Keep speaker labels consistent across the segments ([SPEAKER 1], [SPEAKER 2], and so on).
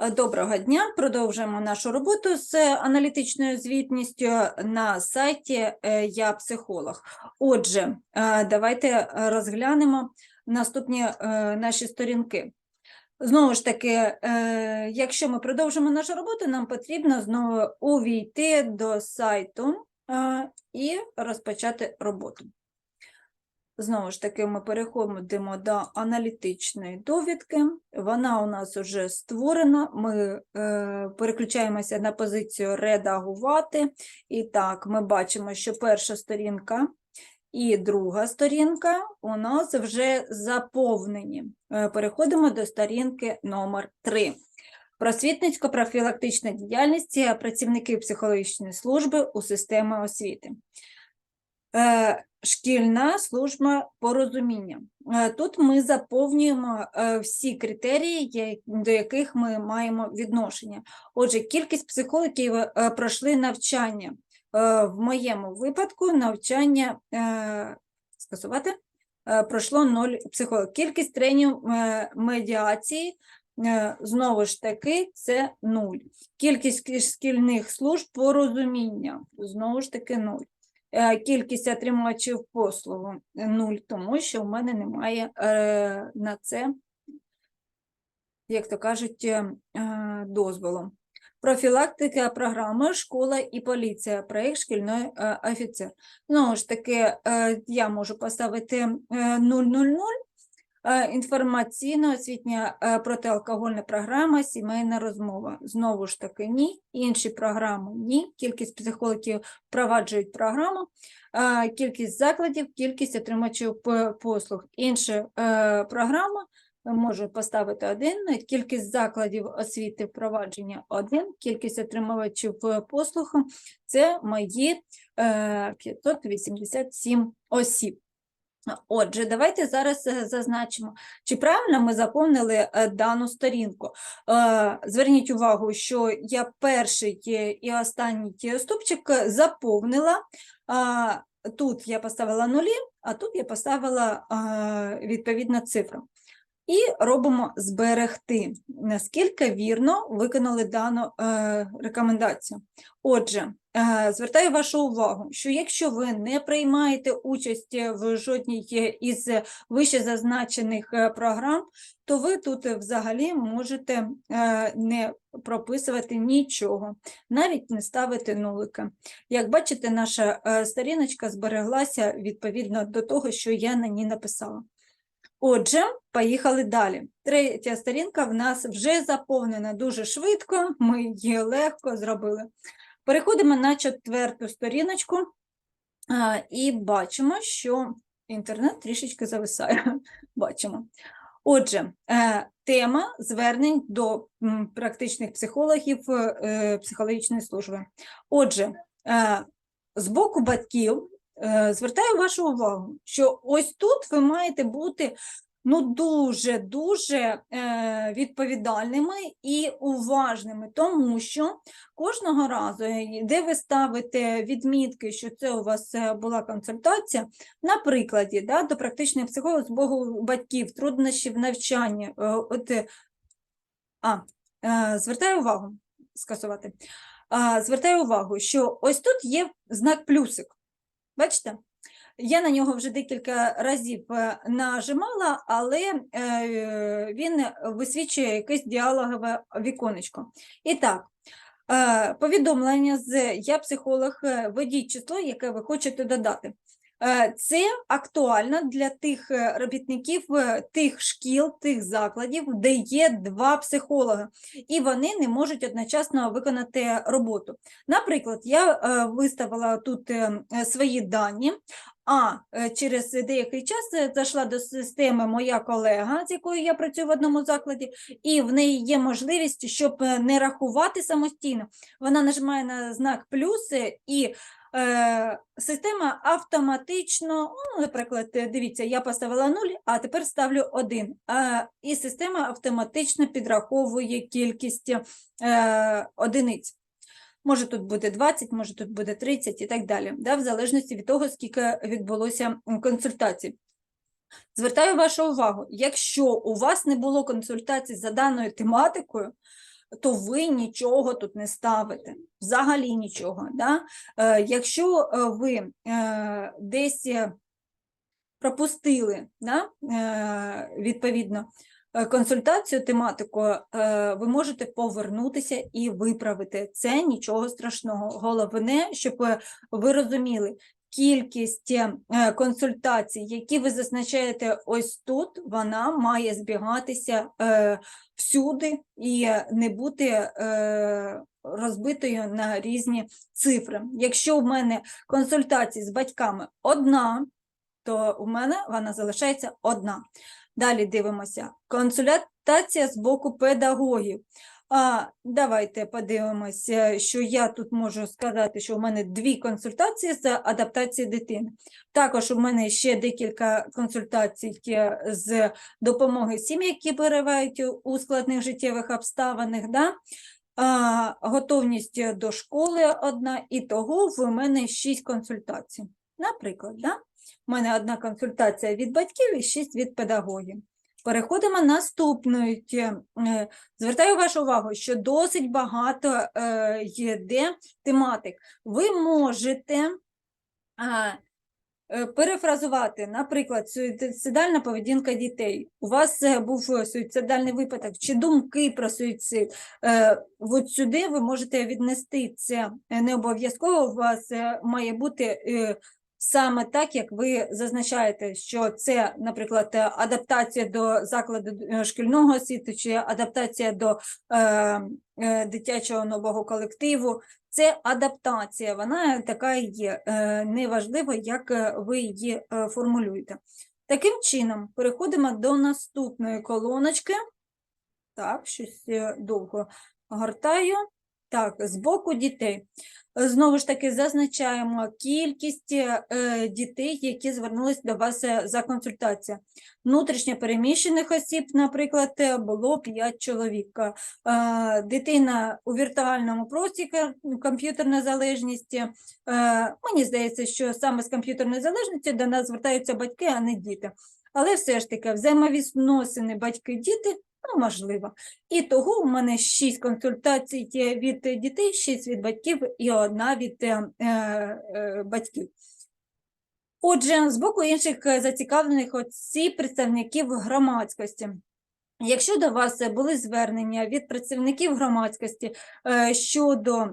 [SPEAKER 1] Е, Доброго дня. Продовжуємо нашу роботу з аналітичною звітністю на сайті е, Я психолог. Отже, е, давайте розглянемо наступні наші сторінки. Знову ж таки, якщо ми продовжимо нашу роботу, нам потрібно знову увійти до сайту і розпочати роботу. Знову ж таки, ми переходимо до аналітичної довідки. Вона у нас вже створена. Ми е, переключаємося на позицію редагувати. І так, ми бачимо, що перша сторінка і друга сторінка у нас вже заповнені. Е, переходимо до сторінки номер 3. Просвітницько-профілактична діяльність працівників психологічної служби у системі освіти. Е, Шкільна служба порозуміння. Е, Тут ми заповнюємо е, всі критерії, до яких ми маємо відношення. Отже, кількість психологів е, пройшли навчання. В моєму випадку навчання скасувати пройшло 0 психологів. Кількість тренів медіації знову ж таки це 0. Кількість шкільних служб порозуміння знову ж таки 0 е, кількість отримувачів послугу нуль, тому що в мене немає е, на це, як то кажуть, е, е, дозволу. Профілактика програми Школа і поліція, проєкт шкільний е, офіцер. Знову ж таки, е, я можу поставити е, 000, е, інформаційно-освітня е, протиалкогольна програма, сімейна розмова. Знову ж таки, ні. Інші програми ні. Кількість психологів впроваджують програму, е, кількість закладів, кількість отримачів послуг. Інша е, програма можу поставити один, кількість закладів освіти впровадження один, кількість отримувачів е, послуг – це мої е, 587 осіб. Отже, давайте зараз е, зазначимо, чи правильно ми заповнили е, дану сторінку. Е, Зверніть увагу, що я перший і останній ступчик заповнила. Тут я поставила нулі, а тут я поставила відповідно цифру. І робимо зберегти, наскільки вірно виконали дану е, рекомендацію. Отже, е, звертаю вашу увагу, що якщо ви не приймаєте участь в жодній із вище зазначених е, програм, то ви тут взагалі можете е, не прописувати нічого, навіть не ставити нулика. Як бачите, наша е, сторіночка збереглася відповідно до того, що я на ній написала. Отже, поїхали далі. Третя сторінка в нас вже заповнена дуже швидко, ми її легко зробили. Переходимо на четверту сторіночку і бачимо, що інтернет трішечки зависає. Бачимо. Отже, е, тема звернень до практичних психологів е, психологічної служби. Отже, е, з боку батьків звертаю вашу увагу, що ось тут ви маєте бути ну дуже дуже е, відповідальними і уважними, тому що кожного разу, е, де ви ставите відмітки, що це у вас е, була консультація, на прикладі да, до практичної психології з боку батьків, труднощів е, от, е, а, е, звертаю увагу, скасувати. Звертаю увагу, що ось тут є знак плюсик. Бачите? Я на нього вже декілька разів е, нажимала, але е, він висвічує якесь діалогове віконечко. І так, е, повідомлення з я психолог, введіть число, яке ви хочете додати. Е, Це актуально для тих е, робітників, е, тих шкіл, тих закладів, де є два психологи, і вони не можуть одночасно виконати роботу. Наприклад, я виставила тут свої дані, а через деякий час зайшла до системи моя колега, з якою я працюю в одному закладі, і в неї є можливість, щоб не рахувати самостійно. Вона нажимає на знак плюс е, і система автоматично, ну, наприклад, е, дивіться, я поставила 0, а тепер ставлю 1. І система автоматично підраховує кількість е, одиниць. Може тут буде 20, може тут буде 30 і так далі, да, в залежності від того, скільки відбулося консультацій. Звертаю вашу увагу, якщо у вас не було консультацій за даною тематикою, то ви нічого тут не ставите, взагалі нічого. Да? Е, Якщо е, ви е, десь пропустили да, відповідно консультацію, тематику, ви можете повернутися і виправити. Це нічого страшного. Головне, щоб ви розуміли. Кількість е, консультацій, які ви зазначаєте ось тут, вона має збігатися е, всюди і не бути е, розбитою на різні цифри. Якщо в мене консультації з батьками одна, то у мене вона залишається одна. Далі дивимося. Консультація з боку педагогів. А, давайте подивимося, що я тут можу сказати, що у мене дві консультації з адаптації дитини. Також у мене ще декілька консультацій е, з допомоги сім'ї, які перебувають у складних життєвих обставинах. Да? А, готовність до школи одна, і того в мене шість консультацій. Наприклад, да? у мене одна консультація від батьків і шість від педагогів. Переходимо наступною. Е, Звертаю вашу увагу, що досить багато е, є тематик. Ви можете е, перефразувати, наприклад, суїцидальна поведінка дітей. У вас е, був суїцидальний випадок чи думки про суїцид. Е, От сюди ви можете віднести це Е, не обов'язково. У вас е, має бути е, саме так, як ви зазначаєте, що це, наприклад, е, адаптація до закладу е, шкільного освіти чи адаптація до е, е, дитячого нового колективу. Це адаптація, вона така є. Е, Неважливо, як е, ви її формулюєте. Таким чином, переходимо до наступної колоночки. Так, щось довго гортаю. Так, з боку дітей. Е, Знову ж таки, зазначаємо кількість е, дітей, які звернулись до вас е, за консультацією. Внутрішньо переміщених осіб, наприклад, було 5 чоловік. Дитина у віртуальному просторі, ка- комп'ютерна залежність. Мені здається, що саме з комп'ютерної залежності до нас звертаються батьки, а не діти. Але все ж таки, взаємовідносини батьки-діти ну, можливо. І того у мене 6 консультацій від дітей, 6 від батьків і одна від е, е, е, батьків. Отже, з боку інших е, зацікавлених оці представників громадськості. Якщо до вас е, були звернення від працівників громадськості е, щодо е,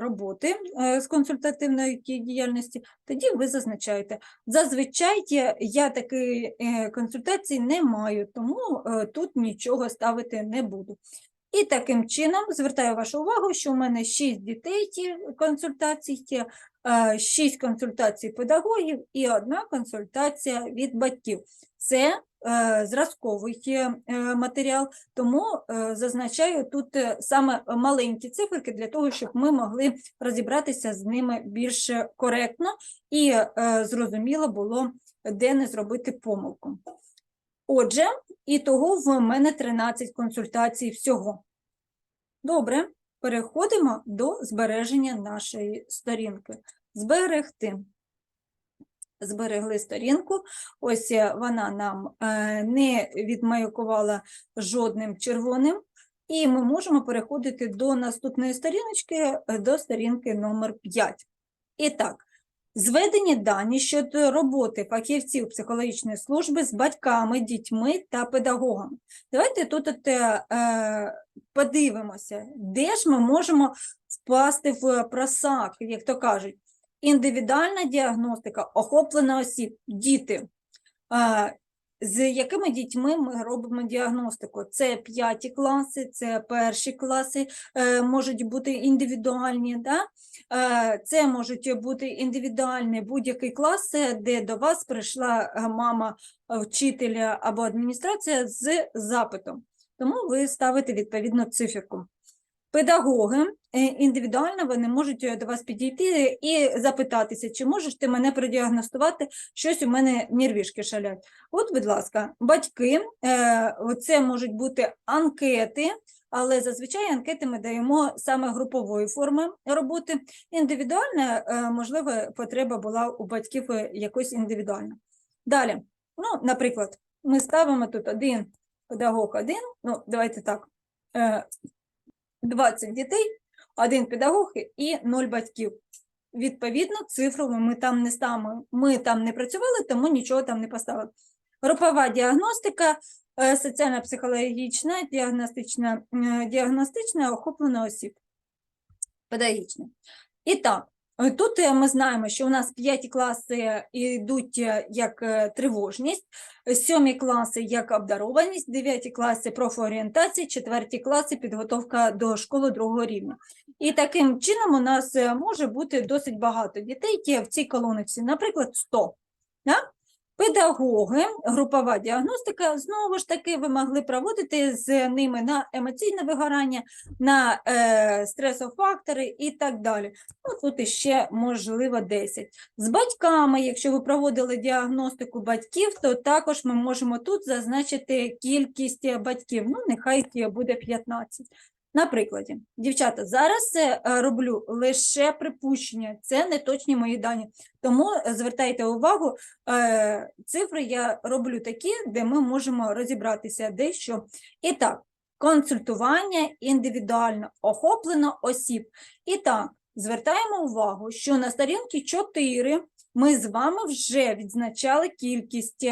[SPEAKER 1] роботи з консультативної діяльності, тоді ви зазначаєте. Зазвичай я- такої консультації не маю, тому тут нічого ставити не буду. І таким чином звертаю вашу увагу, що у мене 6 дітей консультацій, е, 6 консультацій педагогів і одна консультація від батьків. Це зразковий е, матеріал, тому е, зазначаю тут е, саме маленькі циферки для того, щоб ми могли розібратися з ними більш коректно і е, зрозуміло було, де не зробити помилку. Отже, і того в мене 13 консультацій всього. Добре, переходимо до збереження нашої сторінки. Зберегти. Зберегли сторінку. Ось е, вона нам е, не відмаякувала жодним червоним. І ми можемо переходити до наступної сторіночки, е, до сторінки номер 5. І так, зведені дані щодо роботи фахівців психологічної служби з батьками, дітьми та педагогами. Давайте тут от, е, подивимося, де ж ми можемо впасти в просак, як то кажуть. Індивідуальна діагностика охоплена осіб, діти. З якими дітьми ми робимо діагностику? Це п'яті класи, це перші класи, е, можуть бути індивідуальні. Да? Е, Це можуть бути індивідуальний будь-який клас, де до вас прийшла е, мама вчителя або адміністрація з запитом. Тому ви ставите відповідну циферку. Педагоги е, індивідуально вони можуть е, до вас підійти і запитатися, чи можеш ти мене продіагностувати, щось у мене нервішки шалять. От, будь ласка, батьки, е, це можуть бути анкети, але зазвичай анкети ми даємо саме групової форми роботи. Індивідуальна, можливо, потреба була у батьків якось індивідуальна. Далі, ну, наприклад, ми ставимо тут один педагог один, ну, давайте так. Е, 20 дітей, один педагог і 0 батьків. Відповідно, цифру ми там не ставимо. Ми там не працювали, тому нічого там не поставили. Групова діагностика, е, соціально-психологічна, діагностична, е, діагностична охоплена осіб. Педагогічна. І так, тут е, ми знаємо, що у нас п'яті класи йдуть е, як е, тривожність, сьомі класи як обдарованість, дев'яті класи профорієнтація, четверті класи підготовка до школи другого рівня. І таким чином у нас е, може бути досить багато дітей, які в цій колоночці, наприклад, 100. Да? Педагоги, групова діагностика, знову ж таки, ви могли проводити з ними на емоційне вигорання, на е, стресофактори і так далі. Ну, тут іще можливо 10. З батьками, якщо ви проводили діагностику батьків, то також ми можемо тут зазначити кількість батьків. Ну, нехай буде 15. На прикладі, дівчата, зараз е, роблю лише припущення, це не точні мої дані. Тому е, звертайте увагу, е, цифри я роблю такі, де ми можемо розібратися дещо. І так, консультування індивідуально охоплено осіб. І так, звертаємо увагу, що на сторінці 4 ми з вами вже відзначали кількість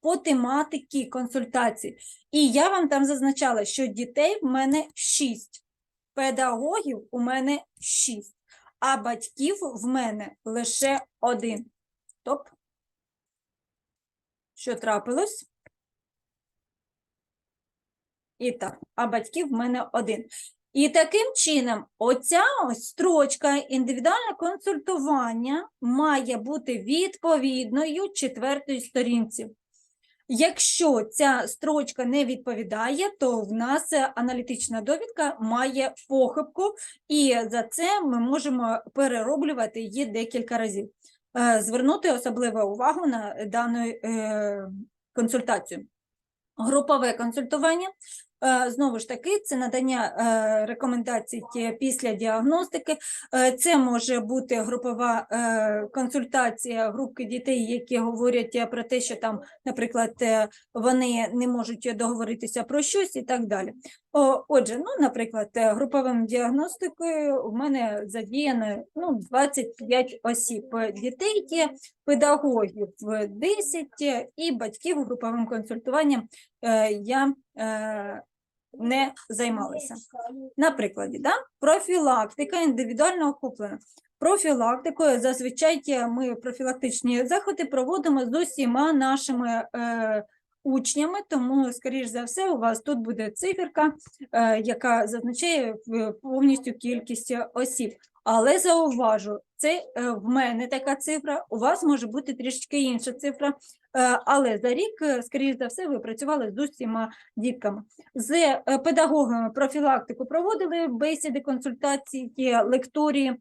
[SPEAKER 1] по тематиці консультацій. І я вам там зазначала, що дітей в мене 6, педагогів у мене 6, а батьків в мене лише один. Стоп. Що трапилось? І так, а батьків в мене один. І таким чином, оця ось строчка індивідуальне консультування має бути відповідною четвертої сторінці. Якщо ця строчка не відповідає, то в нас е, аналітична довідка має похибку, і за це ми можемо перероблювати її декілька разів. Е, Звернути особливу увагу на дану е, консультацію. Групове консультування. Е, Знову ж таки, це надання е, рекомендацій після діагностики. Е, Це може бути групова консультація групки дітей, які говорять про те, що там, наприклад, вони не можуть договоритися про щось і так далі. Отже, ну, наприклад, груповим діагностикою в мене задіяно ну, 25 осіб. Дітей є, педагогів е, 10 е, і батьків груповим консультуванням я не займалася. На прикладі, да? профілактика індивідуально охоплена. Профілактикою зазвичай ми профілактичні заходи проводимо з усіма нашими е, учнями, тому, скоріш за все, у вас тут буде циферка, е, яка зазначає е, повністю кількість осіб. Але зауважу, це е, в мене така цифра, у вас може бути трішки інша цифра, але за рік, е, скоріш за все, ви працювали з усіма дітками. З е, педагогами профілактику проводили бесіди, консультації, лекторії е,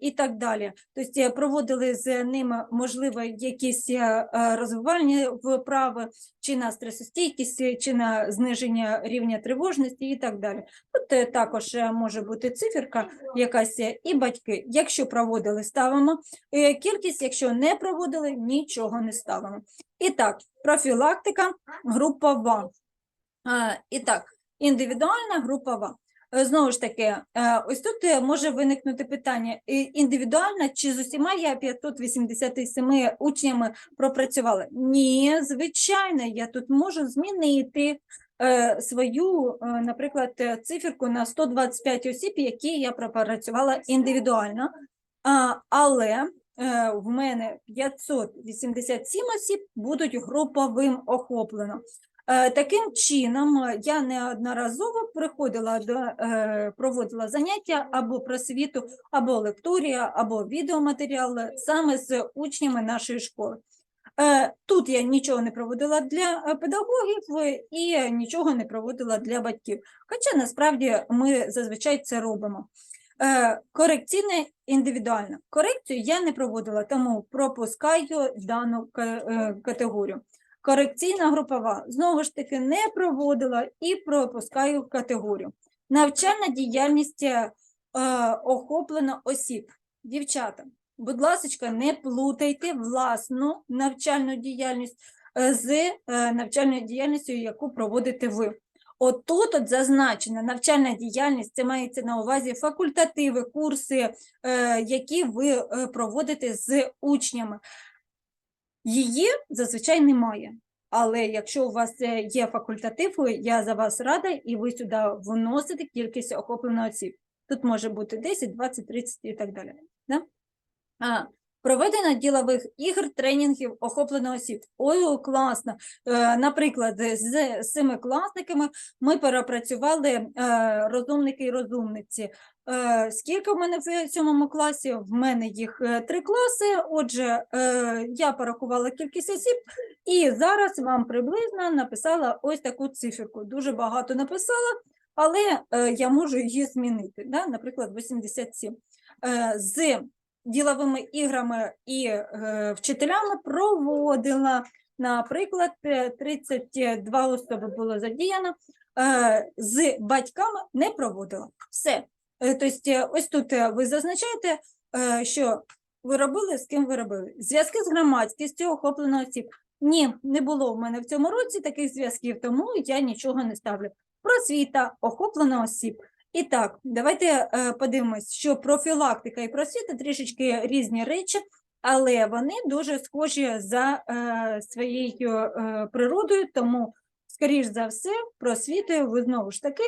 [SPEAKER 1] і так далі. Тобто е, проводили з ними, можливо, якісь е, е, розвивальні вправи, чи на стресостійкість, е, чи на зниження рівня тривожності і так далі. Тут е, також е, може бути циферка якась е, і батьки. Якщо проводили, ставимо е, кількість, якщо не проводили, нічого не ставимо. І так, профілактика групова. Е, І так, індивідуальна групова. Е, Знову ж таки, е, ось тут е, може виникнути питання: індивідуальна чи з усіма я 587 учнями пропрацювала? Ні, звичайно, я тут можу змінити свою, наприклад, циферку на 125 осіб, які я пропрацювала індивідуально. Але в мене 587 осіб будуть груповим охоплено. Е, Таким чином, е, я неодноразово приходила до е, проводила заняття або просвіту, або лекторія, або відеоматеріали саме з учнями нашої школи. Тут я нічого не проводила для педагогів і нічого не проводила для батьків. Хоча насправді ми зазвичай це робимо. Корекційне індивідуально. Корекцію я не проводила, тому пропускаю дану категорію. Корекційна групова знову ж таки не проводила і пропускаю категорію. Навчальна діяльність е, охоплена осіб. Дівчата, будь ласка, не плутайте власну навчальну діяльність е, з е, навчальною діяльністю, яку проводите ви. Отут от зазначена навчальна діяльність, це мається на увазі факультативи, курси, е, які ви проводите з учнями. Її зазвичай немає. Але якщо у вас е, є факультатив, я за вас рада, і ви сюди вносите кількість охоплених осіб. Тут може бути 10, 20, 30 і так далі. Да? А, проведення ділових ігор, тренінгів охоплено осіб. Ой, класно. Е, наприклад, з семикласниками ми перепрацювали е, розумники і розумниці. Е, скільки в мене в сьомому класі? В мене їх е, три класи. Отже, е, я порахувала кількість осіб, і зараз вам приблизно написала ось таку циферку. Дуже багато написала, але я можу її змінити. Да? Наприклад, 87. Е, з діловими іграми і вчителями проводила. Наприклад, е, 32 особи було задіяно, з батьками не проводила. Все. Е, Тобто, е, ось тут е, ви зазначаєте, що ви робили, з ким ви робили. Зв'язки з громадськістю охоплено осіб. Ні, не було в мене в цьому році таких зв'язків, тому я нічого не ставлю. Просвіта охоплено осіб. І так, давайте подивимось, що профілактика і просвіта трішечки різні речі, але вони дуже схожі за своєю природою, тому, скоріш за все, просвітою ви знову ж таки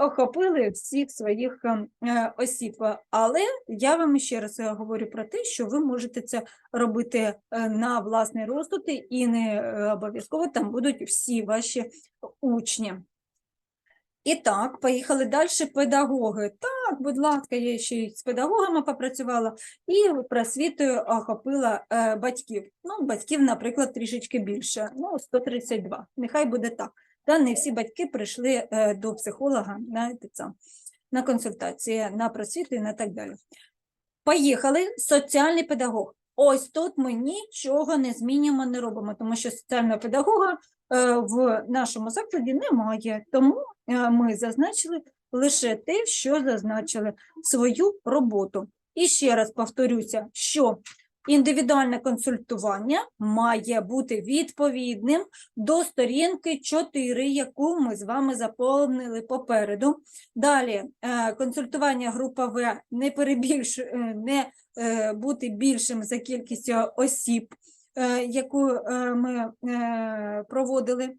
[SPEAKER 1] охопили всіх своїх ем, е, осіб. Але я вам ще раз е, говорю про те, що ви можете це робити е, на власний розсуд і не обов'язково там будуть всі ваші учні. І так, поїхали далі. Педагоги. Так, будь ласка, я ще й з педагогами попрацювала і просвітою охопила батьків. Ну, батьків, наприклад, трішечки більше. Ну, 132. Нехай буде так. Та не всі батьки прийшли е, до психолога на, сам, на консультації, на просвіту і на так далі. Поїхали. Соціальний педагог. Ось тут ми нічого не змінюємо, не робимо, тому що соціального педагога е, в нашому закладі немає. Тому е, ми зазначили лише те, що зазначили свою роботу. І ще раз повторюся, що індивідуальне консультування має бути відповідним до сторінки 4, яку ми з вами заповнили попереду. Далі е, консультування група В не перебільш, е, не е, бути більшим за кількістю осіб, яку ми проводили.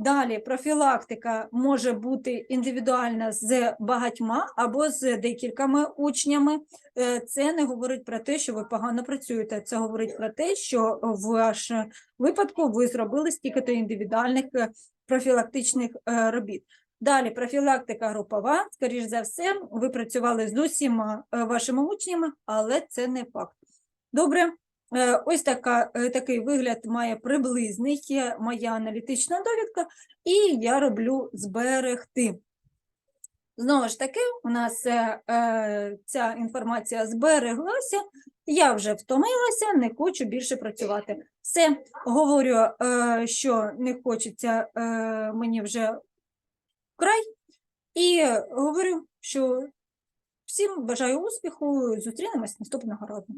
[SPEAKER 1] Далі профілактика може бути індивідуальна з багатьма або з декількома учнями. Е, Це не говорить про те, що ви погано працюєте. Це говорить про те, що в вашому випадку ви зробили стільки-то індивідуальних е, профілактичних е, робіт. Далі профілактика групова. Скоріш за все, ви працювали з усіма вашими учнями, але це не факт. Добре. Е, Ось така, е, такий вигляд має приблизний моя аналітична довідка, і я роблю зберегти. Знову ж таки, у нас е, е, ця інформація збереглася, я вже втомилася, не хочу більше працювати. Все, говорю, е, що не хочеться е, мені вже край, і говорю, що всім бажаю успіху, зустрінемось наступного разу.